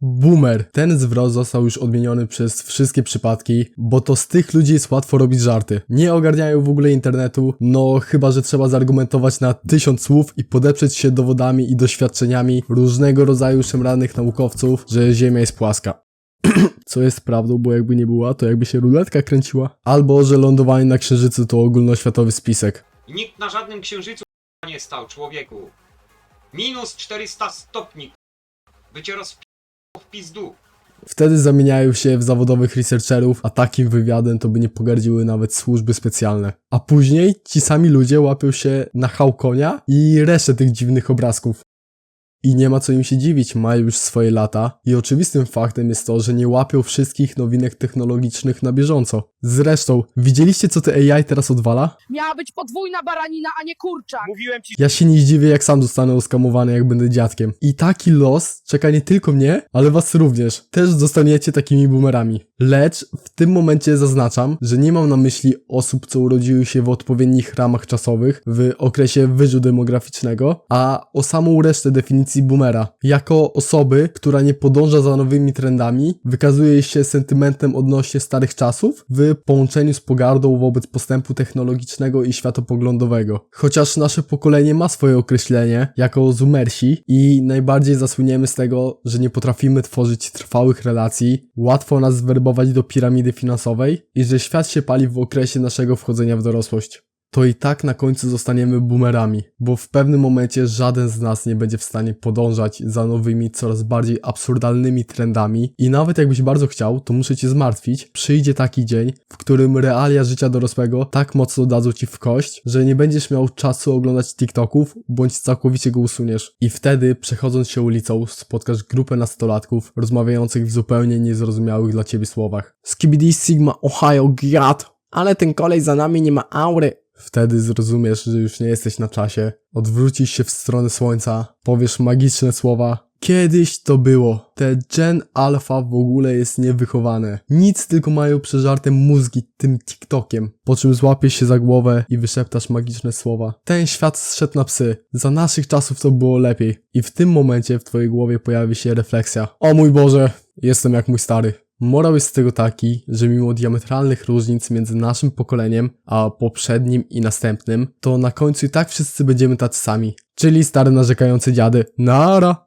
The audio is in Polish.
Boomer. Ten zwrot został już odmieniony przez wszystkie przypadki, bo to z tych ludzi jest łatwo robić żarty. Nie ogarniają w ogóle internetu, no chyba, że trzeba zargumentować na tysiąc słów i podeprzeć się dowodami i doświadczeniami różnego rodzaju szemranych naukowców, że Ziemia jest płaska. Co jest prawdą, bo jakby nie była, to jakby się ruletka kręciła. Albo, że lądowanie na Księżycu to ogólnoświatowy spisek. Nikt na żadnym księżycu nie stał, człowieku. Minus 400 stopni. By cię. W pizdu. Wtedy zamieniają się w zawodowych researcherów, a takim wywiadem to by nie pogardziły nawet służby specjalne. A później ci sami ludzie łapią się na Hałkonia i resztę tych dziwnych obrazków. I nie ma co im się dziwić, mają już swoje lata i oczywistym faktem jest to, że nie łapią wszystkich nowinek technologicznych na bieżąco. Zresztą, widzieliście co te AI teraz odwala? Miała być podwójna baranina, a nie kurczak. Mówiłem ci, Ja się nie zdziwię, jak sam zostanę oskamowany, jak będę dziadkiem. I taki los czeka nie tylko mnie, ale was również. Też zostaniecie takimi boomerami. Lecz w tym momencie zaznaczam, że nie mam na myśli osób, co urodziły się w odpowiednich ramach czasowych, w okresie wyżu demograficznego, a o samą resztę definicji boomera. Jako osoby, która nie podąża za nowymi trendami, wykazuje się sentymentem odnośnie starych czasów, w połączeniu z pogardą wobec postępu technologicznego i światopoglądowego. Chociaż nasze pokolenie ma swoje określenie jako zoomersi i najbardziej zasłyniemy z tego, że nie potrafimy tworzyć trwałych relacji, łatwo nas zwerbować do piramidy finansowej i że świat się pali w okresie naszego wchodzenia w dorosłość to i tak na końcu zostaniemy boomerami, bo w pewnym momencie żaden z nas nie będzie w stanie podążać za nowymi, coraz bardziej absurdalnymi trendami i nawet jakbyś bardzo chciał, to muszę cię zmartwić, przyjdzie taki dzień, w którym realia życia dorosłego tak mocno dadzą ci w kość, że nie będziesz miał czasu oglądać TikToków, bądź całkowicie go usuniesz. I wtedy, przechodząc się ulicą, spotkasz grupę nastolatków rozmawiających w zupełnie niezrozumiałych dla ciebie słowach. Skibidi Sigma Ohio God, ale ten kolej za nami nie ma aury. Wtedy zrozumiesz, że już nie jesteś na czasie, odwrócisz się w stronę słońca, powiesz magiczne słowa. Kiedyś to było. Te Gen Alpha w ogóle jest niewychowane. Nic tylko mają przeżarte mózgi tym TikTokiem. Po czym złapiesz się za głowę i wyszeptasz magiczne słowa. Ten świat zszedł na psy. Za naszych czasów to było lepiej. I w tym momencie w twojej głowie pojawi się refleksja. O mój Boże, jestem jak mój stary. Morał jest z tego taki, że mimo diametralnych różnic między naszym pokoleniem a poprzednim i następnym, to na końcu i tak wszyscy będziemy tacy sami. Czyli stare narzekające dziady. Nara!